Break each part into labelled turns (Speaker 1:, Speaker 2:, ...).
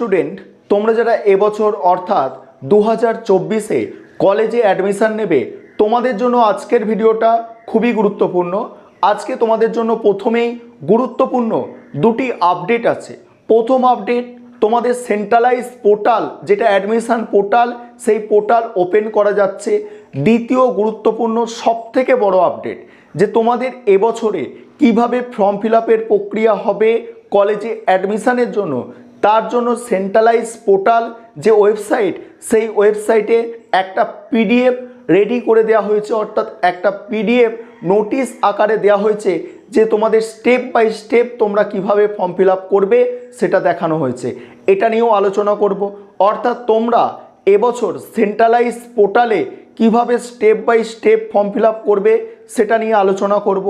Speaker 1: Student, তোমরা যারা এবছর অর্থাৎ দু হাজার চব্বিশে কলেজে অ্যাডমিশান নেবে, তোমাদের জন্য আজকের ভিডিওটা খুবই গুরুত্বপূর্ণ। আজকে তোমাদের জন্য প্রথমেই গুরুত্বপূর্ণ দুটি আপডেট আছে। প্রথম আপডেট, তোমাদের সেন্ট্রালাইজ পোর্টাল, যেটা অ্যাডমিশান পোর্টাল, সেই পোর্টাল ওপেন করা যাচ্ছে। দ্বিতীয় গুরুত্বপূর্ণ, সবথেকে বড় আপডেট, যে তোমাদের এবছরে কীভাবে ফর্ম ফিল প্রক্রিয়া হবে কলেজে অ্যাডমিশানের জন্য তার জন্য সেন্ট্রালাইজ পোর্টাল যে ওয়েবসাইট সেই ওয়েবসাইটে একটা পিডিএফ রেডি করে দেওয়া হয়েছে, অর্থাৎ একটা পিডিএফ নোটিশ আকারে দেওয়া হয়েছে যে তোমাদের স্টেপ বাই স্টেপ তোমরা কীভাবে ফর্ম ফিল করবে, সেটা দেখানো হয়েছে। এটা নিয়েও আলোচনা করব। অর্থাৎ তোমরা এবছর সেন্ট্রালাইজ পোর্টালে কীভাবে step by step form fill করবে, সেটা নিয়ে আলোচনা করব।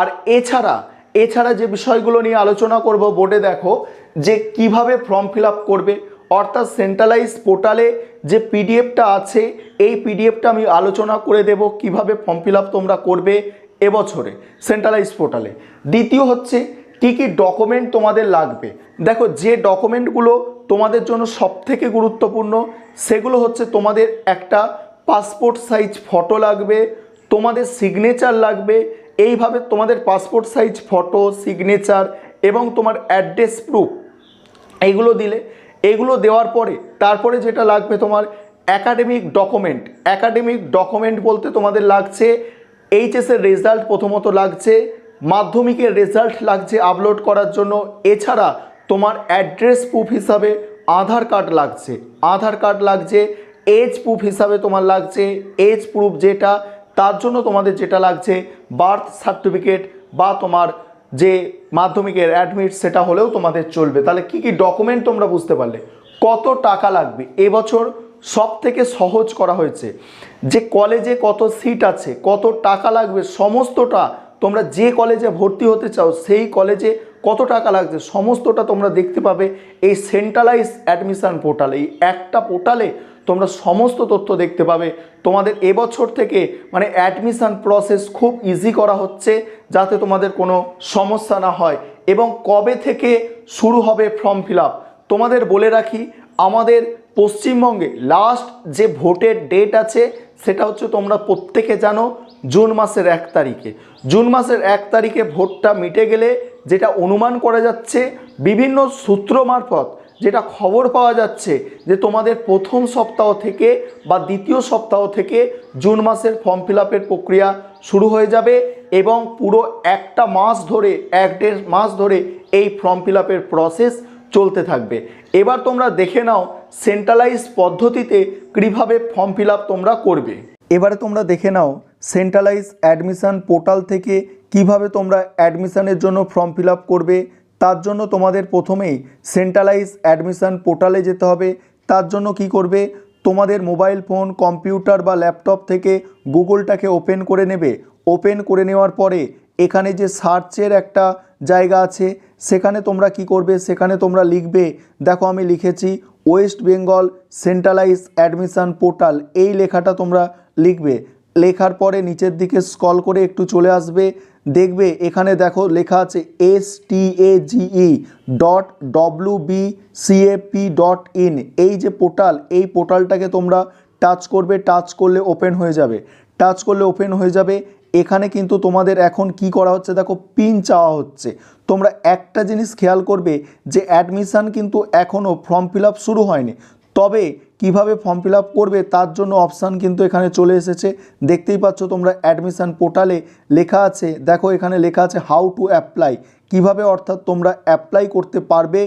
Speaker 1: আর এছাড়া এছাড়া যে বিষয়গুলো নিয়ে আলোচনা করব, বোর্ডে দেখো যে কীভাবে ফর্ম ফিল করবে, অর্থাৎ সেন্ট্রালাইজ পোর্টালে যে পিডিএফটা আছে, এই পিডিএফটা আমি আলোচনা করে দেব কীভাবে ফর্ম ফিল তোমরা করবে এবছরে সেন্ট্রালাইজ পোর্টালে দ্বিতীয় হচ্ছে, কি কি ডকুমেন্ট তোমাদের লাগবে? দেখো, যে ডকুমেন্টগুলো তোমাদের জন্য সবথেকে গুরুত্বপূর্ণ, সেগুলো হচ্ছে তোমাদের একটা পাসপোর্ট সাইজ ফটো লাগবে, তোমাদের সিগনেচার লাগবে, এইভাবে তোমাদের পাসপোর্ট সাইজ ফটো সিগনেচার এবং তোমার অ্যাড্রেস প্রুফ এইগুলো দিলে এগুলো দেওয়ার পরে, তারপরে যেটা লাগবে তোমার অ্যাকাডেমিক ডকুমেন্ট অ্যাকাডেমিক ডকুমেন্ট বলতে তোমাদের লাগছে এইচএসের রেজাল্ট প্রথমত লাগছে, মাধ্যমিকের রেজাল্ট লাগছে আপলোড করার জন্য, এছাড়া তোমার অ্যাড্রেস প্রুফ হিসাবে আধার কার্ড লাগছে, আধার কার্ড লাগছে এজ প্রুফ হিসাবে তোমার লাগছে এজ প্রুফ যেটা, তার জন্য তোমাদের যেটা লাগছে বার্থ সার্টিফিকেট বা তোমার যে মাধ্যমিকের অ্যাডমিট সেটা হলেও তোমাদের চলবে। তাহলে কি কি ডকুমেন্ট তোমরা বুঝতে পারলে? কত টাকা লাগবে? এবছর সব থেকে সহজ করা হয়েছে যে কলেজে কত সিট আছে, কত টাকা লাগবে, সমস্তটা তোমরা যে কলেজে ভর্তি হতে চাও, সেই কলেজে কত টাকা লাগছে, সমস্তটা তোমরা দেখতে পাবে এই সেন্ট্রালাইজ অ্যাডমিশন পোর্টালে এই একটা পোর্টালে তোমরা সমস্ত তথ্য দেখতে পাবে। তোমাদের এবছর থেকে মানে অ্যাডমিশন প্রসেস খুব ইজি করা হচ্ছে যাতে তোমাদের কোনো সমস্যা না হয়। এবং কবে থেকে শুরু হবে ফর্ম ফিল তোমাদের বলে রাখি, আমাদের পশ্চিমবঙ্গে লাস্ট যে ভোটের ডেট আছে, সেটা হচ্ছে তোমরা প্রত্যেকে জানো জুন মাসের এক তারিখে। জুন মাসের এক তারিখে ভোটটা মিটে গেলে যেটা অনুমান করা যাচ্ছে, বিভিন্ন সূত্র মারফত যেটা খবর পাওয়া যাচ্ছে যে তোমাদের প্রথম সপ্তাহ থেকে বা দ্বিতীয় সপ্তাহ থেকে জুন মাসের ফর্ম ফিল প্রক্রিয়া শুরু হয়ে যাবে এবং পুরো একটা মাস ধরে, এক দেড় মাস ধরে এই ফর্ম ফিল প্রসেস চলতে থাকবে। এবার তোমরা দেখে নাও সেন্ট্রালাইজ পদ্ধতিতে কীভাবে ফর্ম ফিল তোমরা করবে। এবারে তোমরা দেখে নাও সেন্ট্রালাইজ অ্যাডমিশান পোর্টাল থেকে কীভাবে তোমরা অ্যাডমিশানের জন্য ফর্ম ফিল করবে তার জন্য তোমাদের প্রথমেই সেন্ট্রালাইজ অ্যাডমিশান পোর্টালে যেতে হবে। তার জন্য কি করবে? তোমাদের মোবাইল ফোন কম্পিউটার বা ল্যাপটপ থেকে গুগলটাকে ওপেন করে নেবে। ওপেন করে নেওয়ার পরে এখানে যে সার্চের একটা জায়গা আছে, সেখানে তোমরা কি করবে? সেখানে তোমরা লিখবে, দেখো আমি লিখেছি west Bengal centralise admission portal এই লেখাটা তোমরা লিখবে। লেখার পরে নিচের দিকে স্কল করে একটু চলে আসবে। দেখবে এখানে দেখো লেখা আছে S T A GE dot W B CAP dot in এই যে পোর্টাল এই পোর্টালটাকে তোমরা টাচ করবে টাচ করলে ওপেন হয়ে যাবে। টাচ করলে ওপেন হয়ে যাবে। এখানে কিন্তু তোমাদের এখন কি করা হচ্ছে দেখো পিন চাওয়া হচ্ছে। তোমরা একটা জিনিস খেয়াল করবে যে অ্যাডমিশান কিন্তু এখনও ফর্ম ফিল শুরু হয়নি। তবে কীভাবে ফর্ম ফিল করবে তার জন্য অপশান কিন্তু এখানে চলে এসেছে। দেখতেই পাচ্ছ তোমরা অ্যাডমিশান পোর্টালে লেখা আছে, দেখো এখানে লেখা আছে হাউ টু অ্যাপ্লাই কীভাবে অর্থাৎ তোমরা অ্যাপ্লাই করতে পারবে,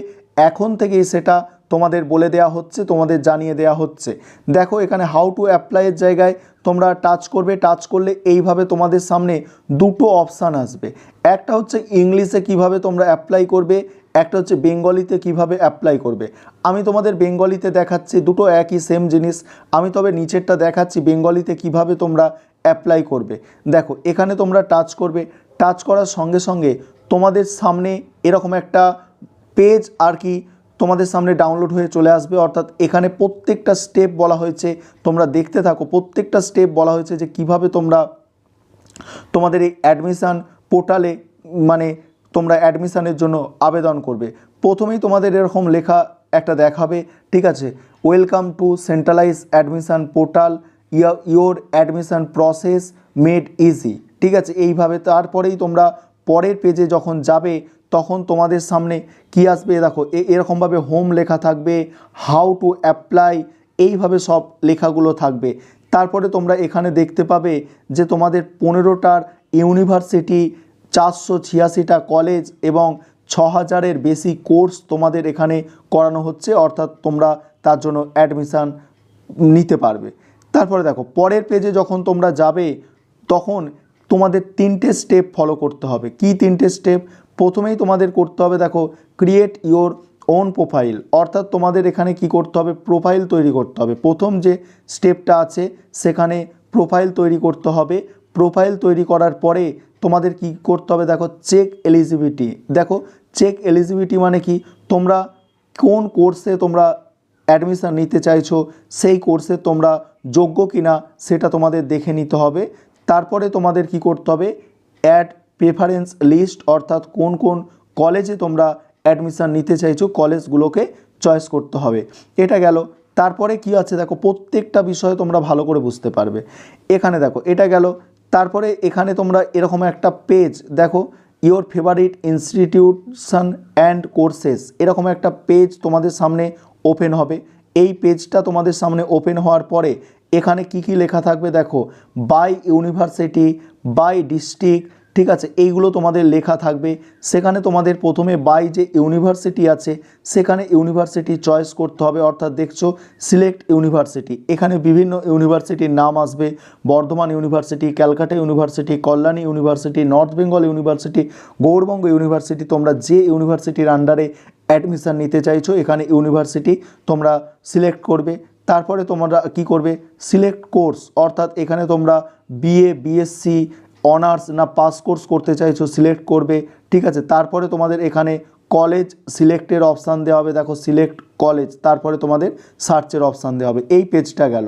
Speaker 1: এখন থেকেই সেটা তোমাদের বলে দেয়া হচ্ছে, তোমাদের জানিয়ে দেয়া হচ্ছে। দেখো এখানে হাউ টু অ্যাপ্লাইয়ের জায়গায় তোমরা টাচ করবে টাচ করলে এইভাবে তোমাদের সামনে দুটো অপশান আসবে। একটা হচ্ছে ইংলিশে কীভাবে তোমরা অ্যাপ্লাই করবে, একটা হচ্ছে বেঙ্গলিতে কীভাবে অ্যাপ্লাই করবে। আমি তোমাদের বেঙ্গলিতে দেখাচ্ছি দুটো একই সেম জিনিস। আমি তবে নিচেরটা দেখাচ্ছি বেঙ্গলিতে কীভাবে তোমরা অ্যাপ্লাই করবে। দেখো, এখানে তোমরা টাচ করবে। টাচ করার সঙ্গে সঙ্গে তোমাদের সামনে এরকম একটা পেজ আর কি তোমাদের সামনে ডাউনলোড হয়ে চলে আসবে। অর্থাৎ এখানে প্রত্যেকটা স্টেপ বলা হয়েছে, তোমরা দেখতে থাকো। প্রত্যেকটা স্টেপ বলা হয়েছে যে কীভাবে তোমরা তোমাদের এই অ্যাডমিশান পোর্টালে মানে তোমরা অ্যাডমিশানের জন্য আবেদন করবে। প্রথমেই তোমাদের এরকম লেখা একটা দেখাবে, ঠিক আছে? Welcome to centralise admission portal your admission process made easy ঠিক আছে? এইভাবে তারপরেই তোমরা পরের পেজে যখন যাবে তখন তোমাদের সামনে কি আসবে? দেখো এরকমভাবে হোম লেখা থাকবে হাউ টু অ্যাপ্লাই এইভাবে সব লেখাগুলো থাকবে। তারপরে তোমরা এখানে দেখতে পাবে যে তোমাদের পনেরোটার ইউনিভার্সিটি চারশো ছিয়াশিটা কলেজ এবং ছ হাজারের বেশি কোর্স তোমাদের এখানে করানো হচ্ছে, অর্থাৎ তোমরা তার জন্য অ্যাডমিশান নিতে পারবে। তারপরে দেখো, পরের পেজে যখন তোমরা যাবে, তখন তোমাদের তিনটে স্টেপ ফলো করতে হবে। কি তিনটে স্টেপ প্রথমেই তোমাদের করতে হবে, দেখো ক্রিয়েট ইওর ওন প্রোফাইল অর্থাৎ তোমাদের এখানে কি করতে হবে? প্রোফাইল তৈরি করতে হবে। প্রথম যে স্টেপটা আছে, সেখানে প্রোফাইল তৈরি করতে হবে। প্রোফাইল তৈরি করার পরে তোমাদের কি করতে হবে? দেখো চেক এলিজিবিলিটি দেখো চেক এলিজিবিলিটি মানে কি? তোমরা কোন কোর্সে তোমরা অ্যাডমিশন নিতে চাইছো, সেই কোর্সে তোমরা যোগ্য কিনা, সেটা তোমাদের দেখে নিতে হবে। তারপরে তোমাদের কি করতে হবে? অ্যাড প্রেফারেন্স লিস্ট অর্থাৎ কোন কোন কলেজে তোমরা অ্যাডমিশান নিতে চাইছো কলেজগুলোকে চয়েস করতে হবে। এটা গেল। তারপরে কি আছে? দেখো, প্রত্যেকটা বিষয়ে তোমরা ভালো করে বুঝতে পারবে। এখানে দেখো, এটা গেল। তারপরে এখানে তোমরা এরকম একটা পেজ দেখো your favourite institution and courses এরকম একটা পেজ তোমাদের সামনে ওপেন হবে। এই পেজটা তোমাদের সামনে ওপেন হওয়ার পরে, এখানে কি কি লেখা থাকবে? দেখো বাই ইউনিভার্সিটি বাই ডিস্ট্রিক্ট ঠিক আছে, এইগুলো তোমাদের লেখা থাকবে। সেখানে তোমাদের প্রথমে বাই যে ইউনিভার্সিটি আছে, সেখানে ইউনিভার্সিটি চয়েস করতে হবে। অর্থাৎ দেখছ সিলেক্ট ইউনিভার্সিটি এখানে বিভিন্ন ইউনিভার্সিটির নাম আসবে। Bardhaman university Calcutta university Kalyani university north Bengal university Gourbanga university তোমরা যে ইউনিভার্সিটির আন্ডারে অ্যাডমিশন নিতে চাইছো, এখানে ইউনিভার্সিটি তোমরা সিলেক্ট করবে। তারপরে তোমরা কি করবে? সিলেক্ট কোর্স অর্থাৎ এখানে তোমরা বিএ বিএসসি অনার্স না পাস কোর্স করতে চাইছো, সিলেক্ট করবে, ঠিক আছে? তারপরে তোমাদের এখানে কলেজ সিলেক্টের অপশান দেওয়া হবে। দেখো, সিলেক্ট কলেজ, তারপরে তোমাদের সার্চের অপশান দেওয়া হবে। এই পেজটা গেল।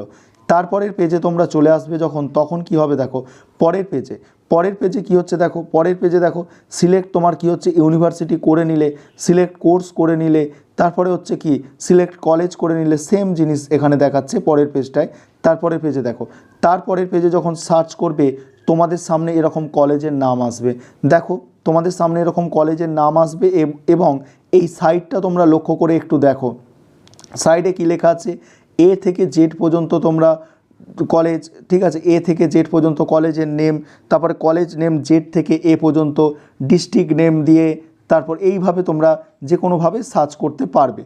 Speaker 1: তারপরের পেজে তোমরা চলে আসবে যখন, তখন কি হবে দেখো? পরের পেজে। পরের পেজে কি হচ্ছে দেখো? পরের পেজে দেখো, সিলেক্ট তোমার কি হচ্ছে? ইউনিভার্সিটি করে নিলে, সিলেক্ট কোর্স করে নিলে, তারপরে হচ্ছে কি? সিলেক্ট কলেজ করে নিলে, সেম জিনিস এখানে দেখাচ্ছে পরের পেজটায়। তারপরের পেজে দেখো। তারপরের পেজে যখন সার্চ করবে তোমাদের সামনে এরকম কলেজের নাম আসবে। দেখো, তোমাদের সামনে এরকম কলেজের নাম আসবে এবং এই সাইডটা তোমরা লক্ষ্য করে একটু দেখো। সাইডে কি লেখা আছে? এ থেকে জেড পর্যন্ত তোমরা কলেজ ঠিক আছে? এ থেকে জেড পর্যন্ত কলেজের নেম তারপরে কলেজ নেম জেড থেকে এ পর্যন্ত ডিস্ট্রিক্ট নেম দিয়ে, তারপর এইভাবে তোমরা যে কোনোভাবে সার্চ করতে পারবে।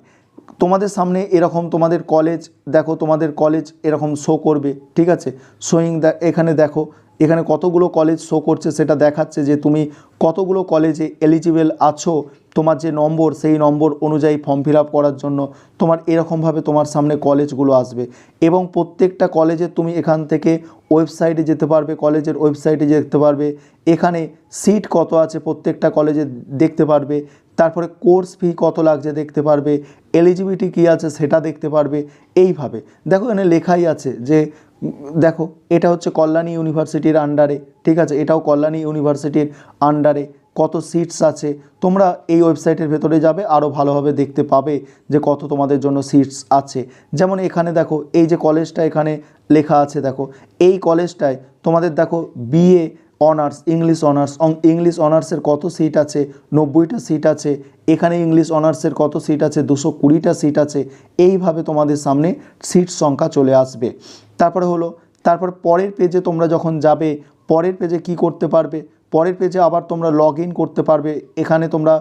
Speaker 1: তোমাদের সামনে এরকম তোমাদের কলেজ দেখো তোমাদের কলেজ এরকম শো করবে, ঠিক আছে? শোয়িং এখানে দেখো এখানে কতগুলো কলেজ শো করছে সেটা দেখাচ্ছে যে তুমি কতগুলো কলেজে এলিজিবেল আছো, তোমার যে নম্বর সেই নম্বর অনুযায়ী ফর্ম ফিল করার জন্য তোমার এরকমভাবে তোমার সামনে কলেজগুলো আসবে। এবং প্রত্যেকটা কলেজে তুমি এখান থেকে ওয়েবসাইটে যেতে পারবে কলেজের ওয়েবসাইটে যেতে পারবে। এখানে সিট কত আছে প্রত্যেকটা কলেজে দেখতে পারবে। তারপরে কোর্স ফি কত লাগছে দেখতে পারবে। এলিজিবিলিটি কী আছে সেটা দেখতে পারবে। এইভাবে। দেখো এখানে লেখাই আছে যে দেখো, এটা হচ্ছে কল্যাণী ইউনিভার্সিটির আন্ডারে ঠিক আছে? এটাও কল্যাণী ইউনিভার্সিটির আন্ডারে কত সিটস আছে। তোমরা এই ওয়েবসাইটের ভেতরে যাবে আরও ভালোভাবে দেখতে পাবে যে কত তোমাদের জন্য সিটস আছে। যেমন এখানে দেখো, এই যে কলেজটা এখানে লেখা আছে, দেখো। এই কলেজটায় তোমাদের দেখো বিএ অনার্স ইংলিশ অনার্স অং ইংলিশ অনার্সের কত সিট আছে? নব্বইটা সিট আছে। এখানে ইংলিশ অনার্সের কত সিট আছে? দুশো কুড়িটা সিট আছে। এইভাবে তোমাদের সামনে সিট সংখ্যা চলে আসবে। তারপরে হলো, তারপর পরের পেজে তোমরা যখন যাবে, পরের পেজে কি করতে পারবে? পরের পেজে আবার তোমরা লগ করতে পারবে। এখানে তোমরা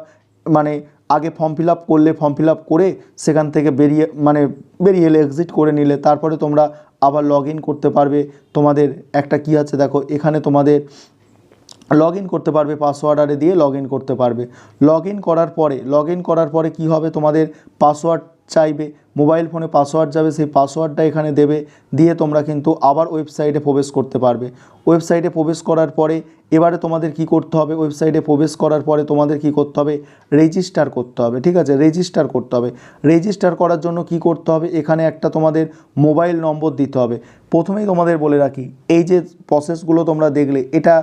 Speaker 1: মানে আগে ফর্ম ফিল করলে ফর্ম ফিল করে সেখান থেকে বেরিয়ে মানে বেরিয়ে এলে এক্সিট করে নিলে। তারপরে তোমরা আবার লগ করতে পারবে। তোমাদের একটা কি আছে দেখো, এখানে তোমাদের লগ করতে পারবে পাসওয়ার্ড আরে দিয়ে লগ করতে পারবে। লগ করার পরে লগ করার পরে কি হবে তোমাদের? পাসওয়ার্ড চাইবে, মোবাইল ফোনে পাসওয়ার্ড যাবে, সেই পাসওয়ার্ডটা এখানে দেবে, দিয়ে তোমরা কিন্তু আবার ওয়েবসাইটে প্রবেশ করতে পারবে। ওয়েবসাইটে প্রবেশ করার পরে, এবারে তোমাদের কি করতে হবে? ওয়েবসাইটে প্রবেশ করার পরে তোমাদের কি করতে হবে? রেজিস্টার করতে হবে, ঠিক আছে? রেজিস্টার করতে হবে। রেজিস্টার করার জন্য কি করতে হবে? এখানে একটা তোমাদের মোবাইল নম্বর দিতে হবে। প্রথমেই তোমাদের বলে রাখি, এই যে প্রসেসগুলো তোমরা দেখলে, এটা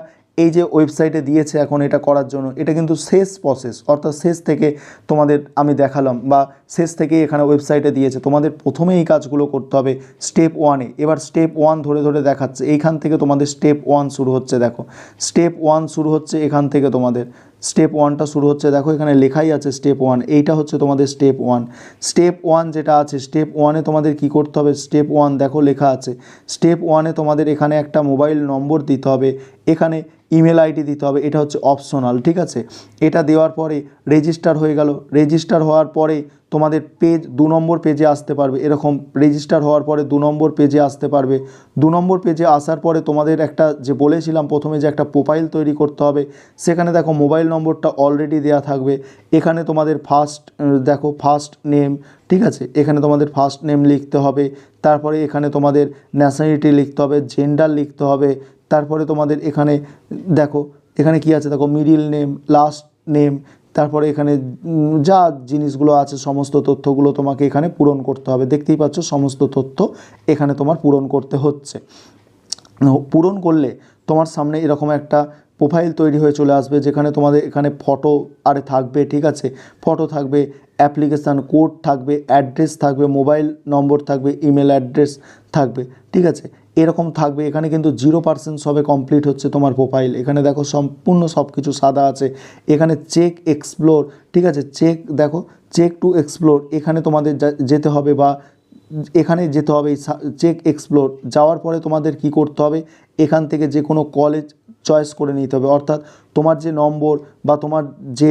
Speaker 1: এই যে ওয়েবসাইটে দিয়েছে এখন এটা করার জন্য, এটা কিন্তু শেষ প্রসেস অর্থাৎ শেষ থেকে তোমাদের আমি দেখালাম বা শেষ থেকে এখানে ওয়েবসাইটে দিয়েছে। তোমাদের প্রথমে এই কাজগুলো করতে হবে স্টেপ ওয়ানে এবার স্টেপ ওয়ান ধরে ধরে দেখাচ্ছে, এইখান থেকে তোমাদের স্টেপ ওয়ান শুরু হচ্ছে, দেখো। স্টেপ ওয়ান শুরু হচ্ছে এখান থেকে তোমাদের। স্টেপ ওয়ানটা শুরু হচ্ছে, দেখো, এখানে লেখাই আছে স্টেপ ওয়ান এইটা হচ্ছে তোমাদের স্টেপ ওয়ান স্টেপ ওয়ান যেটা আছে স্টেপ ওয়ানে তোমাদের কি করতে হবে? স্টেপ ওয়ান দেখো, লেখা আছে। স্টেপ ওয়ানে তোমাদের এখানে একটা মোবাইল নম্বর দিতে হবে। এখানে ইমেল আইডি দিতে হবে, এটা হচ্ছে অপশনাল, ঠিক আছে? এটা দেওয়ার পরে রেজিস্টার হয়ে গেল, রেজিস্টার হওয়ার পরে তোমাদের পেজ, দু নম্বর পেজে আসতে পারবে, এরকম রেজিস্টার হওয়ার পরে দু নম্বর পেজে আসতে পারবে। দু নম্বর পেজে আসার পরে তোমাদের একটা যে বলেছিলাম প্রথমে যে একটা প্রোফাইল তৈরি করতে হবে, সেখানে দেখো মোবাইল নম্বরটা অলরেডি দেওয়া থাকবে, এখানে তোমাদের ফার্স্ট দেখো ফার্স্ট নেম ঠিক আছে? এখানে তোমাদের ফার্স্ট নেম লিখতে হবে, তারপরে এখানে তোমাদের ন্যাশনালিটি লিখতে হবে জেন্ডার লিখতে হবে তারপরে তোমাদের এখানে, দেখো, এখানে কি আছে? দেখো মিডিল নেম লাস্ট নেম তারপরে এখানে যা জিনিসগুলো আছে, সমস্ত তথ্যগুলো তোমাকে এখানে পূরণ করতে হবে। দেখতেই পাচ্ছ, সমস্ত তথ্য এখানে তোমার পূরণ করতে হচ্ছে। পূরণ করলে তোমার সামনে এরকম একটা প্রোফাইল তৈরি হয়ে চলে আসবে, যেখানে তোমাদের এখানে ফটো আরে থাকবে, ঠিক আছে? ফটো থাকবে অ্যাপ্লিকেশান কোড থাকবে অ্যাড্রেস থাকবে মোবাইল নম্বর থাকবে ইমেল অ্যাড্রেস থাকবে, ঠিক আছে? এরকম থাকবে। এখানে কিন্তু জিরো পার্সেন্ট সবে কমপ্লিট হচ্ছে তোমার প্রোফাইল এখানে দেখো সম্পূর্ণ সব কিছু সাদা আছে। এখানে চেক এক্সপ্লোর ঠিক আছে? চেক দেখো চেক টু এক্সপ্লোর এখানে তোমাদের যেতে হবে বা এখানে যেতে হবে, এই চেক এক্সপ্লোর যাওয়ার পরে তোমাদের কি করতে হবে, এখান থেকে যে কোনো কলেজ চয়েস করে নিতে হবে। অর্থাৎ তোমার যে নম্বর বা তোমার যে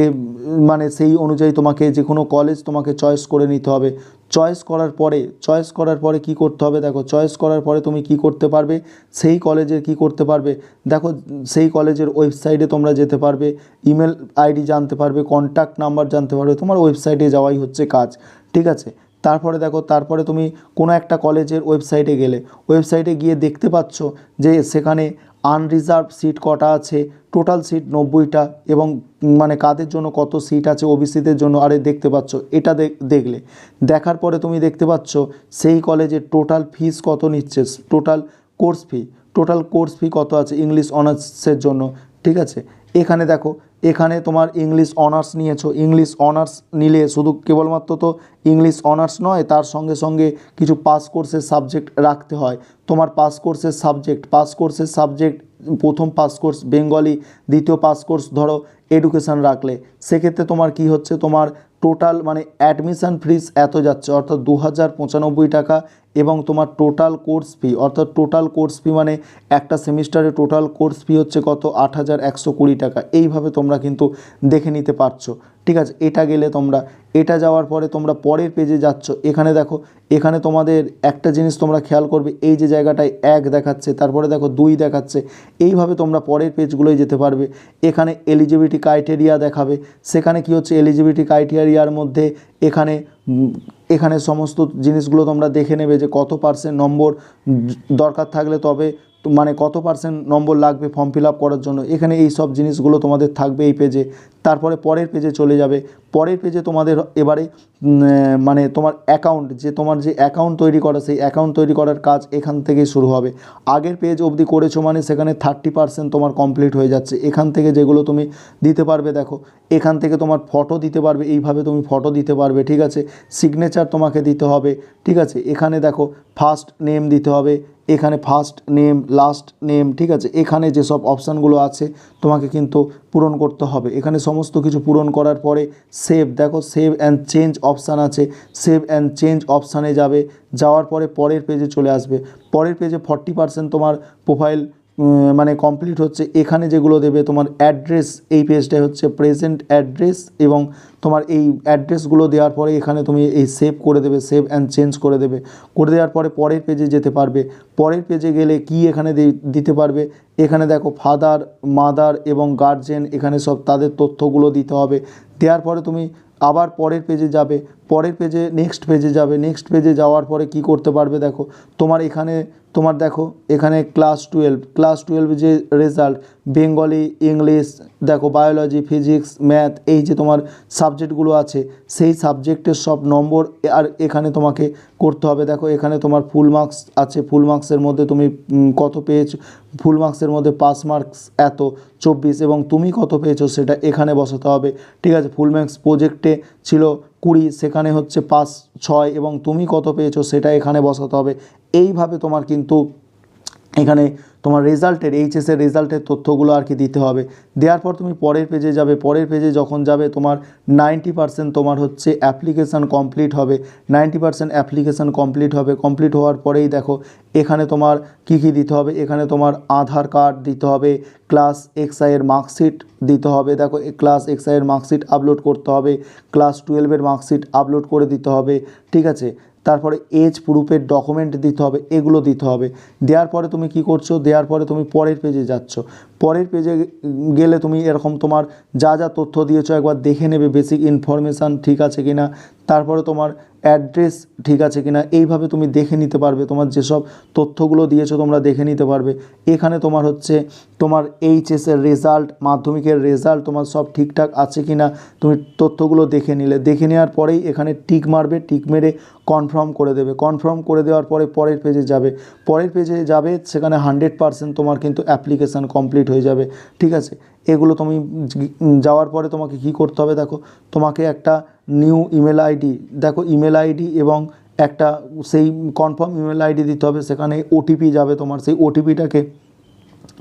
Speaker 1: মানে সেই অনুযায়ী তোমাকে যে কোনো কলেজ তোমাকে চয়েস করে নিতে হবে। চয়েস করার পরে চয়েস করার পরে কি করতে হবে, দেখো চয়েস করার পরে তুমি কি করতে পারবে, সেই কলেজের কি করতে পারবে, দেখো, সেই কলেজের ওয়েবসাইটে তোমরা যেতে পারবে ইমেল আইডি জানতে পারবে কন্ট্যাক্ট নাম্বার জানতে পারবে, তোমার ওয়েবসাইটে যাওয়াই হচ্ছে কাজ, ঠিক আছে? তারপরে দেখো, তারপরে তুমি কোনো একটা কলেজের ওয়েবসাইটে গেলে, ওয়েবসাইটে গিয়ে দেখতে পাচ্ছ যে সেখানে আনরিজার্ভ সিট কটা আছে টোটাল সিট নব্বইটা এবং মানে কাদের জন্য কত সিট আছে, ওবিসিদের জন্য, আরে দেখতে পাচ্ছ, এটা দেখ- দেখলে। দেখার পরে তুমি দেখতে পাচ্ছ সেই কলেজের টোটাল ফিস কত নিচ্ছে total course fee total course fee কত আছে ইংলিশ অনার্সের জন্য ঠিক আছে? এখানে দেখো, এখানে তোমার ইংলিশ অনার্স নিয়েছো। ইংলিশ অনার্স নিলে শুধু কেবলমাত্র তো ইংলিশ অনার্স নয়, তার সঙ্গে সঙ্গে কিছু পাস কোর্সের সাবজেক্ট রাখতে হয়। তোমার পাস কোর্সের সাবজেক্ট পাস কোর্সের সাবজেক্ট প্রথম পাস কোর্স বেঙ্গলি দ্বিতীয় পাস কোর্স ধরো এডুকেশান রাখলে, সেক্ষেত্রে তোমার কি হচ্ছে? তোমার টোটাল মানে অ্যাডমিশান ফিস এত যাচ্ছে, অর্থাৎ দু হাজার পঁচানব্বই টাকা এবং তোমার টোটাল কোর্স ফি অর্থাৎ টোটাল কোর্স ফি মানে একটা সেমিস্টারে টোটাল কোর্স ফি হচ্ছে কত? আট হাজার একশো কুড়ি টাকা। এইভাবে তোমরা কিন্তু দেখে নিতে পারছ। ঠিক আছে, এটা গেলে তোমরা, এটা যাওয়ার পরে তোমরা পরের পেজে যাচ্ছ, এখানে দেখো, এখানে তোমাদের একটা জিনিস তোমরা খেয়াল করবে, এই যে জায়গাটায় এক দেখাচ্ছে, তারপরে দেখো দুই দেখাচ্ছে, এইভাবে তোমরা পরের পেজগুলোয় যেতে পারবে, এখানে এলিজিবিলিটি ক্রাইটেরিয়া দেখাবে, সেখানে কি হচ্ছে এলিজিবিলিটি ক্রাইটেরিয়ার মধ্যে এখানে এখানে সমস্ত জিনিসগুলো তোমরা দেখে নেবে যে কত পার্সেন্ট নম্বর দরকার থাকলে তবে মানে কত পার্সেন্ট নম্বর লাগবে ফর্ম ফিল করার জন্য? এখানে এই সব জিনিসগুলো তোমাদের থাকবে এই পেজে তারপরে পরের পেজে চলে যাবে। পরের পেজে তোমাদের এবারে মানে তোমার অ্যাকাউন্ট যে তোমার যে অ্যাকাউন্ট তৈরি করা, সেই অ্যাকাউন্ট তৈরি করার কাজ এখান থেকেই শুরু হবে। আগের পেজ অবধি করেছ মানে সেখানে থার্টি পার্সেন্ট তোমার কমপ্লিট হয়ে যাচ্ছে। এখান থেকে যেগুলো তুমি দিতে পারবে, দেখো, এখান থেকে তোমার ফটো দিতে পারবে, এইভাবে তুমি ফটো দিতে পারবে, ঠিক আছে? সিগনেচার তোমাকে দিতে হবে, ঠিক আছে? এখানে দেখো ফার্স্ট নেম দিতে হবে এখানে ফার্স্ট নেম লাস্ট নেম ঠিক আছে? এখানে যেসব অপশানগুলো আছে, তোমাকে কিন্তু পূরণ করতে হবে। এখানে সমস্ত কিছু পূরণ করার পরে সেভ দেখো সেভ অ্যান্ড চেঞ্জ অপশান আছে। সেভ অ্যান্ড চেঞ্জ অপশানে যাবে। যাওয়ার পরে পরের পেজে চলে আসবে। পরের পেজে ফর্টি পার্সেন্ট তোমার প্রোফাইল মানে কমপ্লিট হচ্ছে। এখানে যেগুলো দেবে, তোমার অ্যাড্রেস এই পেজটায় হচ্ছে প্রেজেন্ট অ্যাড্রেস এবং তোমার এই অ্যাড্রেসগুলো দেওয়ার পরে এখানে তুমি এই সেভ করে দেবে সেভ অ্যান্ড চেঞ্জ করে দেবে। করে দেওয়ার পরে পরের পেজে যেতে পারবে। পরের পেজে গেলে কি এখানে দিতে পারবে? এখানে দেখো ফাদার মাদার এবং গার্জেন এখানে সব তাদের তথ্যগুলো দিতে হবে। দেওয়ার পরে তুমি আবার পরের পেজে যাবে। পরের পেজে নেক্সট পেজে যাবে। নেক্সট পেজে যাওয়ার পরে কি করতে পারবে দেখো? তোমার এখানে, তোমার দেখো, এখানে ক্লাস টুয়েলভ ক্লাস টুয়েলভ যে রেজাল্ট বেঙ্গলি ইংলিশ দেখো বায়োলজি ফিজিক্স ম্যাথ এই যে তোমার সাবজেক্টগুলো আছে, সেই সাবজেক্টের সব নম্বর আর এখানে তোমাকে করতে হবে। দেখো, এখানে তোমার ফুল মার্কস আছে। ফুল মার্কসের মধ্যে তুমি কত পেয়েছ? ফুল মার্কসের মধ্যে পাস মার্কস এত, চব্বিশ। এবং তুমি কত পেয়েছ? সেটা এখানে বসাতে হবে। ঠিক আছে? ফুল মার্কস প্রজেক্টে ছিল কুড়ি, সেখানে হচ্ছে পাঁচ, ছয় এবং তুমি কত পেয়েছ সেটা এখানে বসাতে হবে। এইভাবে তোমার কিন্তু এখানে তোমার রেজাল্টের এইচএসের রেজাল্টের তথ্যগুলো আর কি দিতে হবে। দেওয়ার পর তুমি পরের পেজে যাবে, পরের পেজে যখন যাবে, তোমার নাইনটি পার্সেন্ট তোমার হচ্ছে অ্যাপ্লিকেশান কমপ্লিট হবে। নাইনটি পার্সেন্ট অ্যাপ্লিকেশান কমপ্লিট হবে। কমপ্লিট হওয়ার পরেই দেখো, এখানে তোমার কি কি দিতে হবে? এখানে তোমার আধার কার্ড দিতে হবে ক্লাস এক্সআইয়ের মার্কশিট দিতে হবে। দেখো ক্লাস এক্সআইয়ের মার্কশিট আপলোড করতে হবে ক্লাস টুয়েলভের মার্কশিট আপলোড করে দিতে হবে। ঠিক আছে? তারপরে এজ প্রুফের ডকুমেন্ট দিতে হবে, এগুলো দিতে হবে। দেওয়ার পরে তুমি কি করছ? দেওয়ার পরে তুমি পরের পেজে যাচ্ছ। পরের পেজে গেলে তুমি এরকম তোমার যা যা তথ্য দিয়েছ একবার দেখে নেবে বেসিক ইনফরমেশান ঠিক আছে কি না তারপরে তোমার অ্যাড্রেস ঠিক আছে কিনা, এইভাবে তুমি দেখে নিতে পারবে, তোমার যেসব তথ্যগুলো দিয়েছ তোমরা দেখে নিতে পারবে। এখানে তোমার হচ্ছে তোমার এইচএসের রেজাল্ট মাধ্যমিকের রেজাল্ট তোমার সব ঠিকঠাক আছে কি না তুমি তথ্যগুলো দেখে নিলে। দেখে নেওয়ার পরেই এখানে টিক মারবে টিক মেরে কনফার্ম করে দেবে। কনফার্ম করে দেওয়ার পরে পরের পেজে যাবে। পরের পেজে যাবে, সেখানে হান্ড্রেড পারসেন্ট তোমার কিন্তু অ্যাপ্লিকেশান কমপ্লিট হয়ে যাবে, ঠিক আছে? এগুলো তুমি যাওয়ার পরে তোমাকে কি করতে হবে দেখো, তোমাকে একটা নিউ ইমেল আইডি দেখো ইমেল আইডি এবং একটা সেই কনফার্ম ইমেল আইডি দিতে হবে, সেখানে ওটিপি যাবে তোমার, সেই ওটিপিটাকে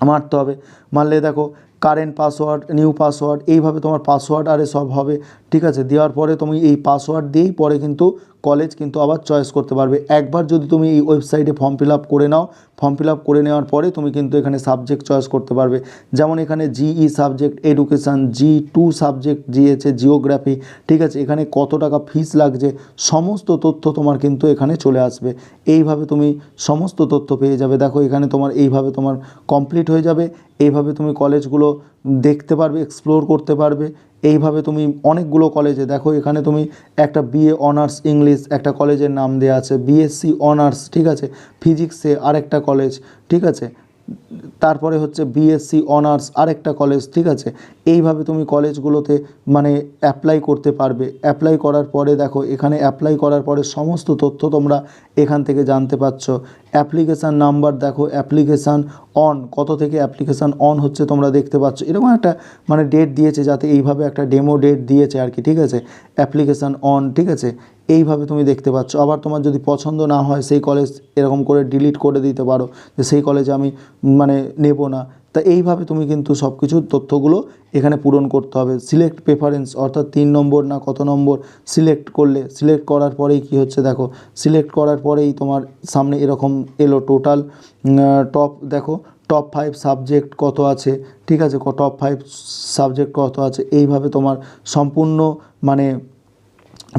Speaker 1: মারতে হবে। মারলে দেখো কারেন্ট পাসওয়ার্ড নিউ পাসওয়ার্ড এইভাবে তোমার পাসওয়ার্ড আরে সব হবে, ঠিক আছে? দেওয়ার পরে তুমি এই পাসওয়ার্ড দিয়েই পরে কিন্তু কলেজ কিন্তু আবার চয়েস করতে পারবে। একবার যদি তুমি এই ওয়েবসাইটে ফর্ম ফিল করে নাও ফর্ম ফিল করে নেওয়ার পরে তুমি কিন্তু এখানে সাবজেক্ট চয়েস করতে পারবে। যেমন এখানে GE subject education G two subject দিয়েছে জিওগ্রাফি ঠিক আছে? এখানে কত টাকা ফিস লাগছে? সমস্ত তথ্য তোমার কিন্তু এখানে চলে আসবে। এইভাবে তুমি সমস্ত তথ্য পেয়ে যাবে। দেখো এখানে তোমার, এইভাবে তোমার কমপ্লিট হয়ে যাবে। এইভাবে তুমি কলেজগুলো দেখতে পারবে এক্সপ্লোর করতে পারবে। এইভাবে তুমি অনেকগুলো কলেজে, দেখো এখানে তুমি একটা বিএ অনার্স ইংলিশ একটা কলেজের নাম দেওয়া আছে বিএসসি অনার্স ঠিক আছে? ফিজিক্সে আরেকটা কলেজ, ঠিক আছে? তারপরে হচ্ছে বিএসসি অনার্স আরেকটা কলেজ ঠিক আছে? এইভাবে তুমি কলেজগুলোতে মানে অ্যাপ্লাই করতে পারবে। অ্যাপ্লাই করার পরে দেখো, এখানে অ্যাপ্লাই করার পরে সমস্ত তথ্য তোমরা এখান থেকে জানতে পারছ। অ্যাপ্লিকেশান নাম্বার দেখো অ্যাপ্লিকেশান অন কত থেকে অ্যাপ্লিকেশান অন হচ্ছে তোমরা দেখতে পাচ্ছ। এরকম একটা মানে ডেট দিয়েছে যাতে এইভাবে একটা ডেমো ডেট দিয়েছে আর কি, ঠিক আছে? অ্যাপ্লিকেশান অন ঠিক আছে? এইভাবে তুমি দেখতে পাচ্ছ। আবার তোমার যদি পছন্দ না হয়, সেই কলেজ এরকম করে ডিলিট করে দিতে পারো যে সেই কলেজে আমি মানে নেব না। তা এইভাবে তুমি কিন্তু সব কিছুর তথ্যগুলো এখানে পূরণ করতে হবে। সিলেক্ট প্রেফারেন্স অর্থাৎ তিন নম্বর না কত নম্বর সিলেক্ট করলে সিলেক্ট করার পরেই কি হচ্ছে দেখো সিলেক্ট করার পরেই তোমার সামনে এরকম এলো টোটাল টপ দেখো টপ ফাইভ সাবজেক্ট কত আছে, ঠিক আছে টপ ফাইভ সাবজেক্ট কত আছে, এইভাবে তোমার সম্পূর্ণ মানে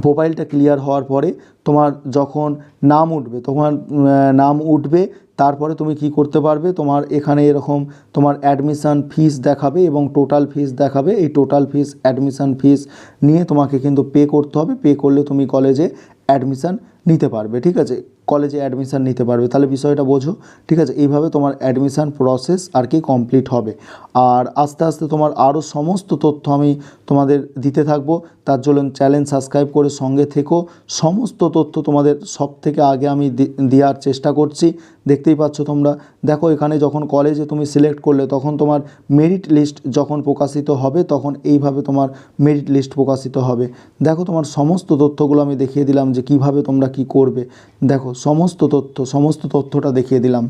Speaker 1: প্রোফাইলটা ক্লিয়ার হওয়ার পরে তোমার যখন নাম উঠবে তোমার নাম উঠবে, তারপরে তুমি কি করতে পারবে? তোমার এখানে এরকম তোমার অ্যাডমিশান ফিস দেখাবে এবং টোটাল ফিস দেখাবে। এই টোটাল ফিস অ্যাডমিশান ফিস নিয়ে তোমাকে কিন্তু পে করতে হবে। পে করলে তুমি কলেজে অ্যাডমিশান নিতে পারবে, ঠিক আছে? কলেজে অ্যাডমিশান নিতে পারবে। তাহলে বিষয়টা বোঝো, ঠিক আছে? এইভাবে তোমার অ্যাডমিশান প্রসেস আর কি কমপ্লিট হবে। আর আস্তে আস্তে তোমার আরও সমস্ত তথ্য আমি তোমাদের দিতে থাকব। তার জন্য চ্যানেল সাবস্ক্রাইব করে সঙ্গে থেকো। সমস্ত তথ্য তোমাদের সব থেকে আগে আমি দেওয়ার চেষ্টা করছি। দেখতেই পাচ্ছ তোমরা। দেখো, এখানে যখন কলেজে তুমি সিলেক্ট করলে, তখন তোমার মেরিট লিস্ট যখন প্রকাশিত হবে, তখন এইভাবে তোমার মেরিট লিস্ট প্রকাশিত হবে। দেখো, তোমার সমস্ত তথ্যগুলো আমি দেখিয়ে দিলাম যে কীভাবে তোমরা কি করবে? দেখো সমস্ত তথ্য সমস্ত তথ্যটা দেখিয়ে দিলাম।